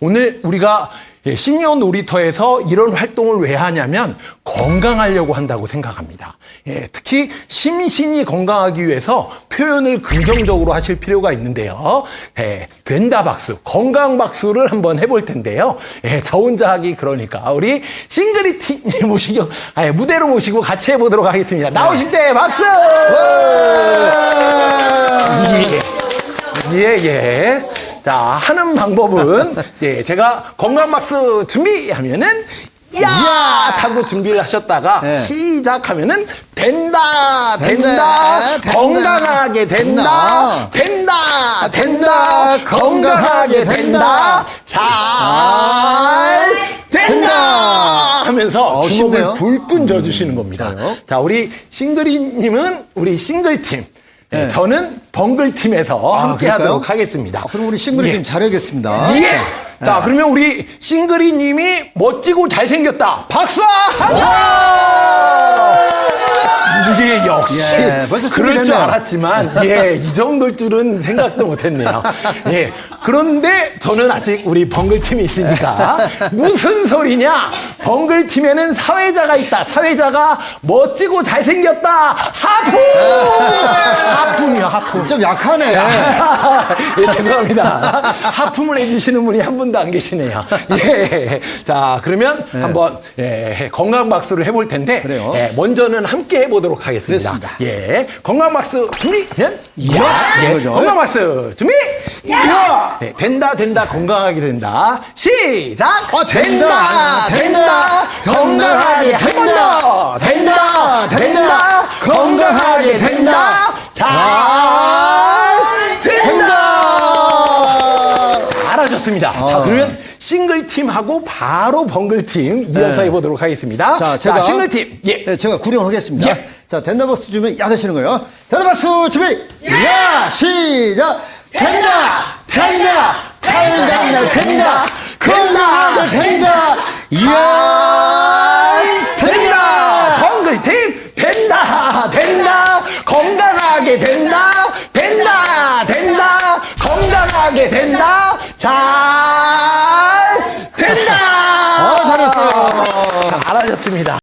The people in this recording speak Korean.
오늘 우리가 예, 시니어 놀이터에서 이런 활동을 왜 하냐면 건강하려고 한다고 생각합니다. 예, 특히 심신이 건강하기 위해서 표현을 긍정적으로 하실 필요가 있는데요. 예, 된다 박수, 건강 박수를 한번 해볼 텐데요. 예, 저 혼자 하기 그러니까 우리 싱글이 팀 모시고 아니, 무대로 모시고 같이 해보도록 하겠습니다. 나오실 때 박수! 예. 예, 예. 자, 하는 방법은, 예, 제가 건강박수 준비하면은, 야! 타고 준비를 하셨다가, 네. 시작하면은, 된다, 된다, 된다, 된다, 건강하게 된다, 된다, 된다, 건강하게 된다, 잘 된다! 하면서 어, 주먹을 쉽네요. 불끈 져주시는 겁니다. 좋아요. 자, 우리 싱글이님은 우리 싱글팀. 예, 네. 저는 벙글 팀에서 아, 함께 그럴까요? 하도록 하겠습니다. 아, 그럼 우리 싱글이 예. 좀 잘하겠습니다. 예. 자, 그러면 우리 싱글이님이 멋지고 잘생겼다. 박수! 이게 역시 예, 벌써 그럴 줄 준비됐네요. 알았지만 예, 이 정도일 줄은 생각도 못했네요. 예, 그런데 저는 아직 우리 벙글 팀이 있으니까 무슨 소리냐? 벙글 팀에는 사회자가 있다. 사회자가 멋지고 잘생겼다. 하품! 하품이요, 하품. 좀 약하네. 예, 죄송합니다. 하품을 해주시는 분이 한 분도 안 계시네요. 예. 자, 그러면 한번 예, 건강 박수를 해볼 텐데, 그래요. 예, 먼저는 함께 해보도록 하겠습니다. 그렇습니다. 예, 건강 박수 준비, 면, 야! 예, 이거죠. 건강 박수 준비, 야! 예, 된다, 된다, 건강하게 된다. 시작! 아, 된다, 된다, 건강하게 한번 더! 된다, 된다, 건강하게 된다. 잘 된다! 잘하셨습니다. 자, 어. 그러면 싱글팀하고 바로 벙글팀 이어서 네. 해보도록 하겠습니다. 자, 제가 싱글팀. 예. 네, 제가 구령하겠습니다. 예. 자, 된다 박수 주면 야 되시는 거예요. 된다 박수 준비. 야 시작. 된다. 된다. 된다. 된다. 건강하게 된다. 야 된다! 벙글팀 된다! 된다! 건강하게 된다! 된다! 된다! 건강 하게 된다! 잘 된다! 어, 잘했어요. 잘하셨습니다.